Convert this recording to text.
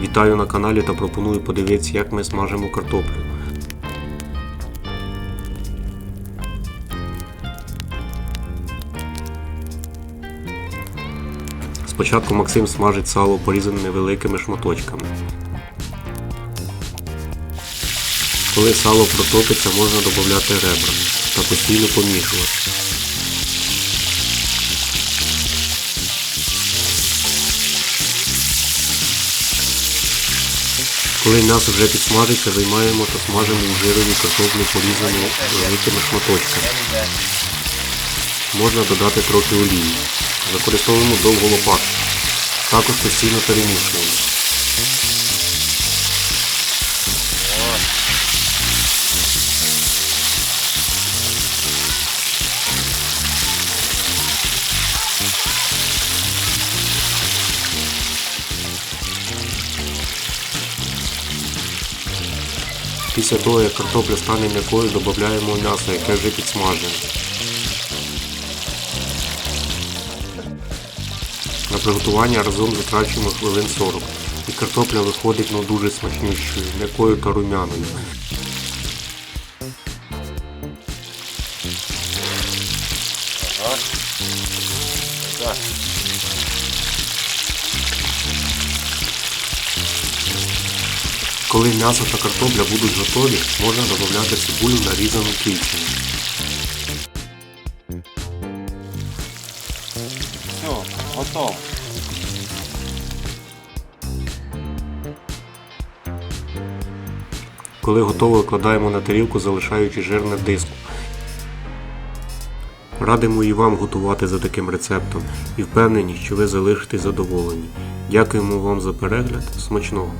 Вітаю на каналі та пропоную подивитися, як ми смажимо картоплю. Спочатку Максим смажить сало порізане невеликими шматочками. Коли сало протопиться, можна додати ребра та постійно помішувати. Коли м'ясо вже підсмажиться, виймаємо та смажимо у жирові картоплю порізану великими шматочками. Можна додати трохи олії. Використовуємо довгу лопатку. Також постійно перемішуємо. Після того, як картопля стане м'якою, додаємо м'ясо, яке вже підсмажене. На приготування разом затрачуємо хвилин 40. І картопля виходить ну, дуже смачнющою, м'якою та румяною. Ага. Так. Коли м'ясо та картопля будуть готові, можна додати цибулю нарізану кільцями. Все, готово. Коли готово, викладаємо на тарілку, залишаючи жирне диску. Радимо і вам готувати за таким рецептом і впевнені, що ви залишитесь задоволені. Дякуємо вам за перегляд. Смачного!